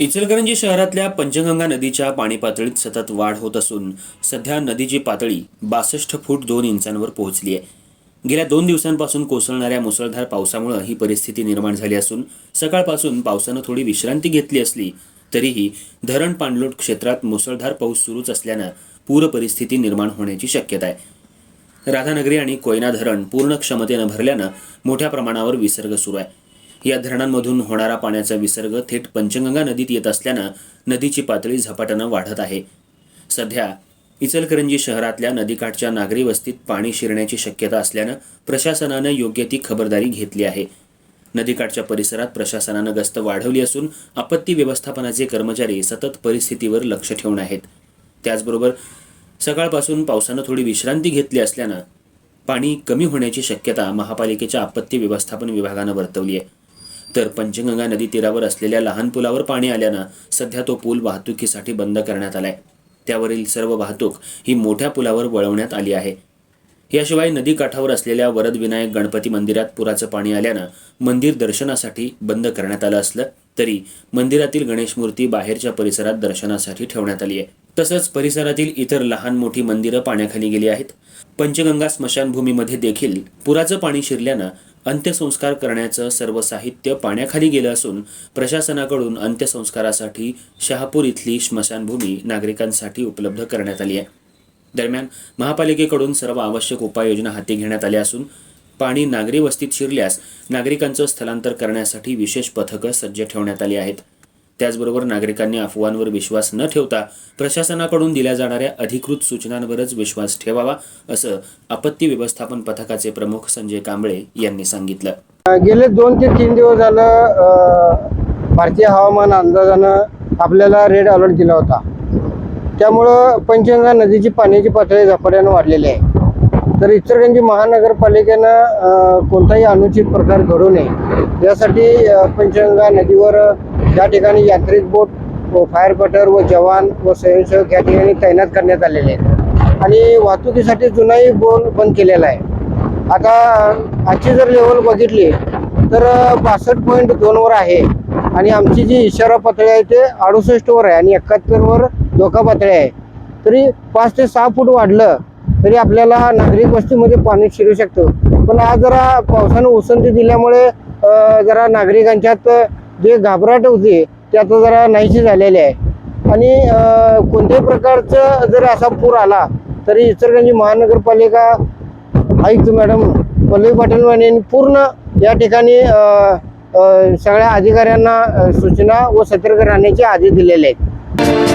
इचलकरंजी शहरातल्या पंचगंगा नदीच्या पाणी पातळीत सतत वाढ होत असून सध्या नदीची पातळी बासष्ट फूट दोन इंचांवर पोहोचली आहे. गेल्या दोन दिवसांपासून कोसळणाऱ्या मुसळधार पावसामुळे ही परिस्थिती निर्माण झाली असून सकाळपासून पावसानं थोडी विश्रांती घेतली असली तरीही धरण पाणलोट क्षेत्रात मुसळधार पाऊस सुरूच असल्यानं पूर परिस्थिती निर्माण होण्याची शक्यता आहे. राधानगरी आणि कोयना धरण पूर्ण क्षमतेनं भरल्यानं मोठ्या प्रमाणावर विसर्ग सुरू आहे. या धरणांमधून होणारा पाण्याचा विसर्ग थेट पंचगंगा नदीत येत असल्यानं नदीची पातळी झपाट्यानं वाढत आहे. सध्या इचलकरंजी शहरातल्या नदीकाठच्या नागरी वस्तीत पाणी शिरण्याची शक्यता असल्यानं प्रशासनानं योग्य ती खबरदारी घेतली आहे. नदीकाठच्या परिसरात प्रशासनानं गस्त वाढवली असून आपत्ती व्यवस्थापनाचे कर्मचारी सतत परिस्थितीवर लक्ष ठेवून आहेत. त्याचबरोबर सकाळपासून पावसानं थोडी विश्रांती घेतली असल्यानं पाणी कमी होण्याची शक्यता महापालिकेच्या आपत्ती व्यवस्थापन विभागानं वर्तवली आहे. तर पंचगंगा नदी तीरावर असलेल्या लहान पुलावर पाणी आल्यानं सध्या तो पूल वाहतुकीसाठी बंद करण्यात आलाय. त्यावरील सर्व वाहतूक ही मोठ्या पुलावर वळवण्यात आली आहे. याशिवाय नदी काठावर असलेल्या वरदविनायक गणपती मंदिरात पुराचं पाणी आल्यानं मंदिर दर्शनासाठी बंद करण्यात आलं असलं तरी मंदिरातील गणेश मूर्ती बाहेरच्या परिसरात दर्शनासाठी ठेवण्यात आली आहे. तसंच परिसरातील इतर लहान मोठी मंदिरं पाण्याखाली गेली आहेत. पंचगंगा स्मशानभूमीमध्ये देखील पुराचं पाणी शिरल्यानं अंत्यसंस्कार करण्याचं सर्व साहित्य पाण्याखाली गेलं असून प्रशासनाकडून अंत्यसंस्कारासाठी शहापूर इथली स्मशानभूमी नागरिकांसाठी उपलब्ध करण्यात आली आहे. दरम्यान महापालिकेकडून सर्व आवश्यक उपाययोजना हाती घेण्यात आल्या असून पाणी नागरी वस्तीत शिरल्यास नागरिकांचं स्थलांतर करण्यासाठी विशेष पथकं सज्ज ठेवण्यात आली आहेत. त्याचबरोबर नागरिकांनी अफवांवर विश्वास न ठेवता प्रशासनाकडून दिल्या जाणाऱ्या अधिकृत सूचनांवरच विश्वास ठेवावा असं आपत्ती व्यवस्थापन पथकाचे प्रमुख संजय कांबळे यांनी सांगितलं. गेले दोन ते तीन दिवस झालं भारतीय हवामान अंदाजानं आपल्याला रेड अलर्ट दिला होता. त्यामुळं पंचगंगा नदीची पाण्याची पातळी झपाट्यानं वाढलेली आहे. तर इचलकरंजी महानगरपालिकेनं कोणताही अनुचित प्रकार घडू नये. यासाठी पंचगंगा नदीवर या ठिकाणी यात्रिक बोट व फायर कटर व जवान व स्वयंसेवक या ठिकाणी तैनात करण्यात आलेले आहेत. आणि वाहतुकीसाठी जुनाही बोल बंद केलेला आहे. आता आजची जर लेवल बघितली तर बासष्ट पॉईंट दोनवर आहे. आणि आमची जी इशारा पातळी आहे ते अडुसष्टवर आहे. आणि एकाहत्तरवर धोका पातळी आहे. तरी पाच ते सहा फूट वाढलं तरी आपल्याला नागरिक वस्तीमध्ये पाणी शिरू शकतं. पण आज जरा पावसानं उसंती दिल्यामुळे जरा नागरिकांच्यात जे घाबराट होती ते आता जरा नाहीशी झालेली आहे. आणि कोणत्याही प्रकारचं जर असा पूर आला तरी इचलकरंजी महानगरपालिका आयुक्त मॅडम पल्लवी पाटील यांनी पूर्ण या ठिकाणी सगळ्या अधिकाऱ्यांना सूचना व सतर्क राहण्याचे आदेश दिलेले आहेत.